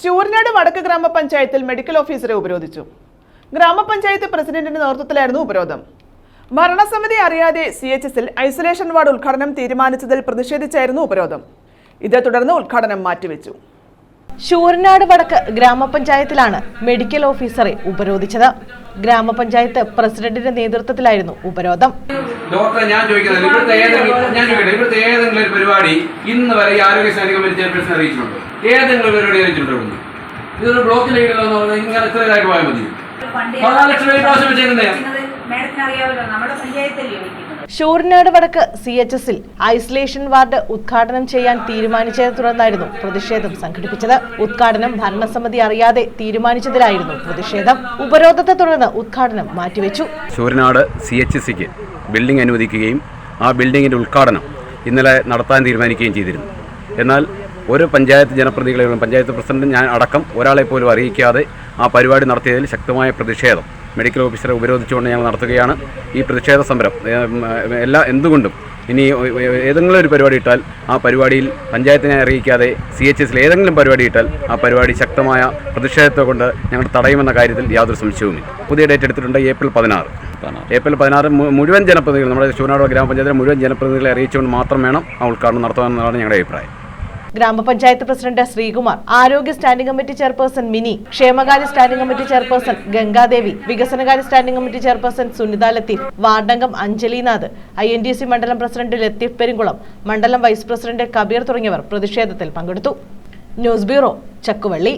ശൂരനാട് വടക്ക് ഗ്രാമപഞ്ചായത്തിൽ മെഡിക്കൽ ഓഫീസറെ ഉപരോധിച്ചു. ഗ്രാമപഞ്ചായത്ത് പ്രസിഡന്റിന്റെ നേതൃത്വത്തിലായിരുന്നു ഉപരോധം. ഭരണസമിതി അറിയാതെ സി എച്ച് എസിൽ ഐസൊലേഷൻ വാർഡ് ഉദ്ഘാടനം തീരുമാനിച്ചതിൽ പ്രതിഷേധിച്ചായിരുന്നു ഉപരോധം. ഇതേ തുടർന്ന് ഉദ്ഘാടനം മാറ്റിവെച്ചു. ശൂരനാട് വടക്ക് ഗ്രാമപഞ്ചായത്തിലാണ് മെഡിക്കൽ ഓഫീസറെ ഉപരോധിച്ചത്. ഗ്രാമപഞ്ചായത്ത് പ്രസിഡന്റിന്റെ നേതൃത്വത്തിലായിരുന്നു ഉപരോധം. ഡോക്ടറെ ഞാൻ ചോദിക്കുന്നത് ഇവിടുത്തെ ഏതെങ്കിലും ഞാൻ ചോദിക്കട്ടെ ഇവിടുത്തെ ഏതെങ്കിലും ഒരു പരിപാടി ഇന്ന് വരെ ഈ ആരോഗ്യ സൈനിക മെഡിറ്റേഷൻ അറിയിച്ചിട്ടുണ്ട് അറിയിച്ചിട്ടുണ്ടോ? ഏതെങ്കിലും പരിപാടി അറിയിച്ചിട്ടുണ്ടോ? ഇതൊരു ബ്ലോക്കിൽ ഇടണമെന്ന് പറഞ്ഞാൽ ഇങ്ങനെ ഇത്ര ഇതായിട്ട് പോയാൽ മതി? പതിനാല് ലക്ഷം രൂപ പ്രാവശ്യം വെച്ചേക്കുന്നേ? വടക്ക് സി എച്ച് എസിൽ ഐസൊലേഷൻ വാർഡ് ഉദ്ഘാടനം ചെയ്യാൻ തീരുമാനിച്ചതിനെ തുടർന്നായിരുന്നു പ്രതിഷേധം സംഘടിപ്പിച്ചത്. ഉദ്ഘാടനം ഭരണസമിതി അറിയാതെ തീരുമാനിച്ചതിലായിരുന്നു പ്രതിഷേധം. ഉപരോധത്തെ തുടർന്ന് ഉദ്ഘാടനം മാറ്റിവെച്ചു. ശൂരനാട് സി എച്ച് സിക്ക് ബിൽഡിംഗ് അനുവദിക്കുകയും ആ ബിൽഡിങ്ങിന്റെ ഉദ്ഘാടനം ഇന്നലെ നടത്താൻ തീരുമാനിക്കുകയും ചെയ്തിരുന്നു. എന്നാൽ ഒരു പഞ്ചായത്ത് ജനപ്രതിനിധികളെയും പഞ്ചായത്ത് പ്രസിഡന്റ് ഞാൻ അടക്കം ഒരാളെ പോലും അറിയിക്കാതെ ആ പരിപാടി നടത്തിയതിൽ ശക്തമായ പ്രതിഷേധം മെഡിക്കൽ ഓഫീസറെ ഉപരോധിച്ചുകൊണ്ട് ഞങ്ങൾ നടത്തുകയാണ്. ഈ പ്രതിഷേധ സമരം എല്ലാ എന്തുകൊണ്ടും ഇനി ഏതെങ്കിലും ഒരു പരിപാടി ഇട്ടാൽ ആ പരിപാടിയിൽ പഞ്ചായത്തിനെ അറിയിക്കാതെ സി എച്ച് എസിൽ ഏതെങ്കിലും പരിപാടി ഇട്ടാൽ ആ പരിപാടി ശക്തമായ പ്രതിഷേധത്തെ കൊണ്ട് ഞങ്ങൾ തടയുമെന്ന കാര്യത്തിൽ യാതൊരു സംശയവുമില്ല. പുതിയ ഡേറ്റ് എടുത്തിട്ടുണ്ട് ഏപ്രിൽ പതിനാറ്. ഏപ്രിൽ പതിനാറ് മുഴുവൻ ജനപ്രതിനിധികൾ നമ്മുടെ ചൂനാട് ഗ്രാമപഞ്ചായത്തിലെ മുഴുവൻ ജനപ്രതിനിധികളെ അറിയിച്ചുകൊണ്ട് മാത്രം വേണം ആ ഉദ്ഘാടനം നടത്താമെന്നാണ് ഞങ്ങളുടെ അഭിപ്രായം. ഗ്രാമപഞ്ചായത്ത് പ്രസിഡന്റ് ശ്രീകുമാർ ആരോഗ്യ സ്റ്റാൻഡിംഗ് കമ്മിറ്റി ചെയർപേഴ്സൺ മിനി ക്ഷേമകാര്യ സ്റ്റാൻഡിംഗ് കമ്മിറ്റി ചെയർപേഴ്സൺ ഗംഗാദേവി വികസനകാര്യ standing committee chairperson Sunitha Latheef വാർഡംഗം Anjalinath I N D C മണ്ഡലം പ്രസിഡന്റ് ലത്തീഫ് പെരുങ്കുളം മണ്ഡലം വൈസ് പ്രസിഡന്റ് കബീർ തുടങ്ങിയവർ പ്രതിഷേധത്തിൽ പങ്കെടുത്തു. News bureau Chakkuvally.